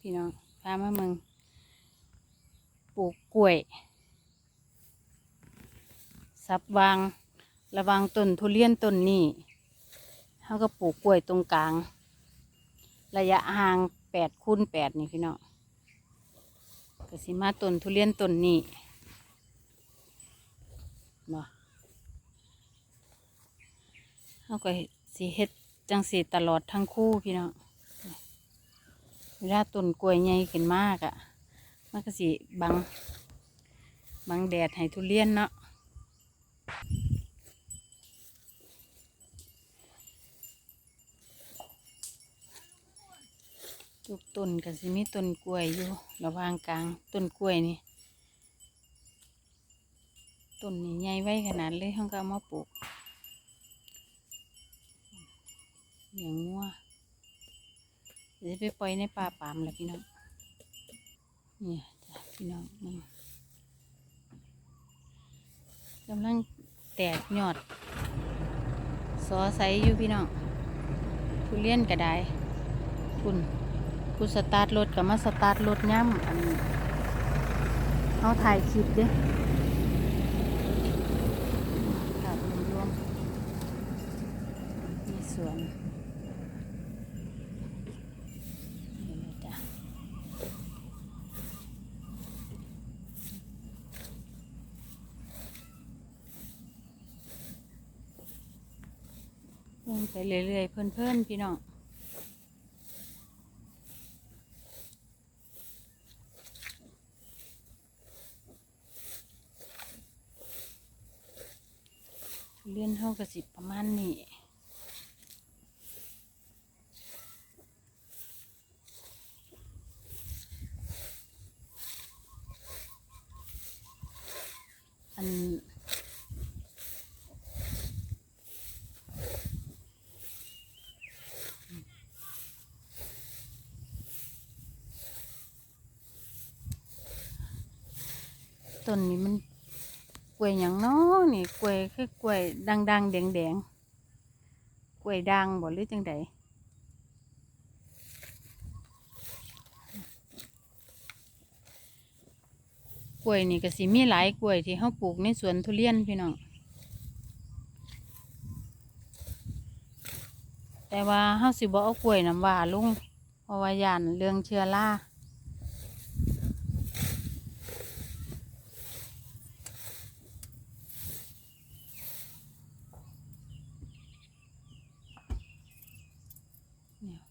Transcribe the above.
พี่น้องพามาเมืองปลูกกล้วย สับวาง ระวางต้นทุเรียนต้นนี้เขาก็ปลูกกล้วยตรงกลาง ระยะห่างแปดคูณแปดนี่พี่น้องก็สิมาต้นทุเรียนต้นนี้มาเขาก็สิเฮ็ดจังสีตลอดทั้งคู่พี่น้อง เวลาต้นกล้วยใหญ่ขึ้นมากอะ่ะ มันก็สิบัง บังแดดให้ทุเรียนเนาะทุกต้นก็สิมีต้นกล้วยอยู่ ระหว่างกลางต้นกล้วยนี่ต้นนี่ใหญ่ไว้ขนาดเลยเขาก็เอามาปลูกอย่างงัว ดี๋ยวจะไปปล่อยในป่าปามแหละพี่น้องเนี่ยจ้ะพี่น้องมึงกำลังแตกยอดสอใสอยู่พี่น้องทุเรียนก็ได้คุณคุณสตาร์ทรถกับมาสตาร์ทรถย่ำอันเอาถ่ายคลิปเด้ภาพรวมๆมีสวน เดี๋ยวนะจ๊ะ ลงไปเรื่อยๆ เพื่อนๆ พี่น้องเลื่อนเท่ากับสิบประมาณนี้อัน ต้นนี้มันกล้วยอย่างน้อนี่กล้วยคือกล้วยดังๆแดงๆกล้วยด่างบ่หรือจังใดกล้วยนี่ก็สิมีหลายกล้วยที่เขาปลูกในสวนทุเรียนพี่น้องแต่ว่าเฮาสิบ่เอากล้วยน้ำว่าลุงเพราะว่ายานเรื่องเชื้อรา เนี่ย